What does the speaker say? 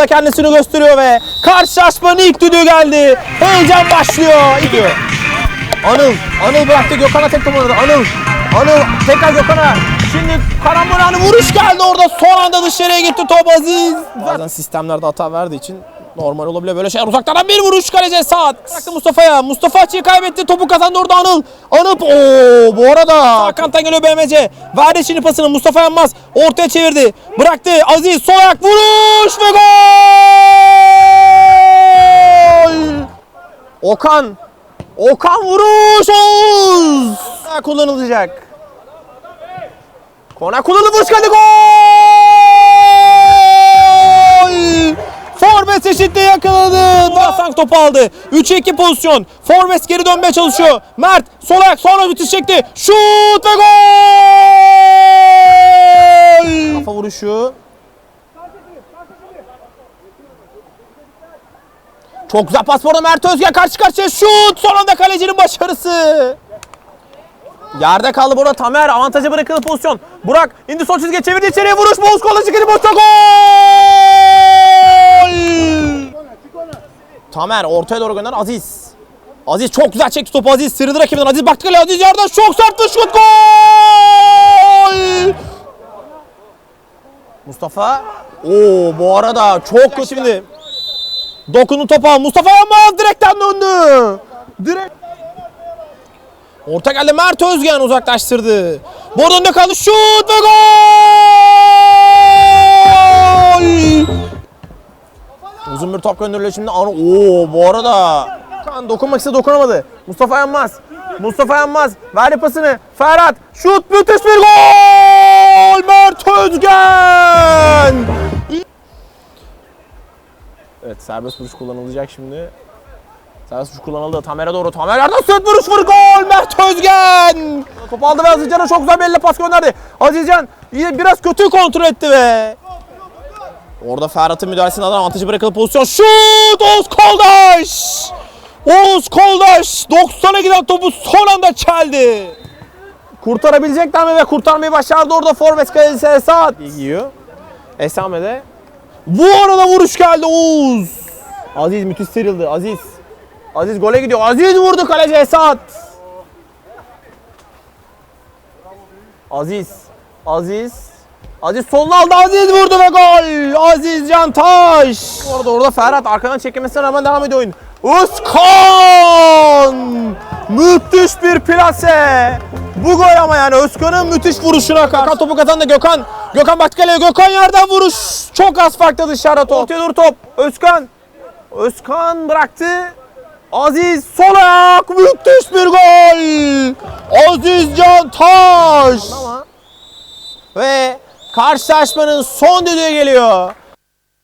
sahada kendisini gösteriyor ve karşılaşmanın ilk düdüğü geldi. Heyecan başlıyor. Gidiyor. Anıl, Anıl bıraktı Gökhan'a tek top oynadı. Anıl, Anıl tekrar Gökhan'a. Şimdi karambol anı vuruş geldi orada. Son anda dışarıya gitti top Aziz. Bazen sistemlerde hata verdiği için normal olabiliyor böyle şeyler. Uzaklardan bir vuruş kaleci Saat. Bıraktı Mustafa'ya. Mustafa açıyı kaybetti. Topu kazandı orada Anıl. Anıl ooo bu arada. Hakan'tan geliyor BMC. Verdi şimdi pasını Mustafa Yanmaz. Ortaya çevirdi. Bıraktı Aziz. Sol ayak vuruş ve gol. Okan. Okan vuruş. Oğuz. Kullanılacak. Kona geldi. Gol. Topu aldı. 3'e 2 pozisyon. Forvet geri dönmeye çalışıyor. Mert sol ayak sonra bitiş çekti. Şut ve gol. Kafa vuruşu. Çok güzel pas bu Mert Özgen karşı karşıya şut. Son anda kalecinin başarısı. Yerde kaldı burada Tamer. Avantaja bırakıldı pozisyon. Burak indi sol çizgiye çevirdi içeriye vuruş. Boğuz kola çıkıyor. Boşta gol. Tamer ortaya doğru gönder Aziz. Aziz çok güzel çekti topu Aziz. Sırdı rakibinden Aziz baktı kaleye Aziz yerden çok sert bir şut. Gol. Mustafa. Oo bu arada çok kötü şimdi. Dokundu topa. Mustafa Yanmaz direkten döndü. Direkt. Orta geldi Mert Özgen uzaklaştırdı. Bordo önde kaldı şut ve gol! Bir top gönderiliyor şimdi. Ar- Oo bu arada. Kan dokunmak istedi dokunamadı. Mustafa Yanmaz. Mustafa Yanmaz verdi pasını. Ferhat şut müthiş bir gol! Mert Özgen! Evet serbest vuruş kullanılacak şimdi. Serbest vuruş kullanıldı. Tamer'e doğru. Tamer yerden sert vuruş vur gol. Mert Özgen. Top aldı ve Azizcan'a çok güzel bir elle pas gönderdi. Azizcan yine biraz kötü kontrol etti ve Orada Ferhat'ın müdahalesinden avantajı bırakıldı pozisyon. Şut! Oğuz Koldaş! Oğuz Koldaş 90'a giden topu son anda çeldi. Kurtarabilecekler mi ve kurtarmayı başardı orada forvet kalecisi Esat. İyi giyiyor. Esame'de. Bu arada vuruş geldi Oğuz. Aziz müthiş sıyrıldı. Aziz. Aziz gole gidiyor. Aziz vurdu kaleci Esat. Aziz. Aziz. Aziz solunu aldı. Aziz vurdu ve gol. Aziz Cantaş. Orada orada Ferhat arkadan çekilmesine rağmen devam ediyor oyun. Özkan. Müthiş bir plase. Bu gol ama yani Özkan'ın müthiş vuruşuna karşı. Gökhan topu kazandı Gökhan. Gökhan baktı kaleye. Gökhan yerden vuruş. Çok az farklı dışarıda top. Ortaya doğru top. Özkan. Özkan bıraktı. Aziz sol ayak müthiş bir gol. Aziz Cantaş. Ve karşılaşmanın son düdüğü geliyor.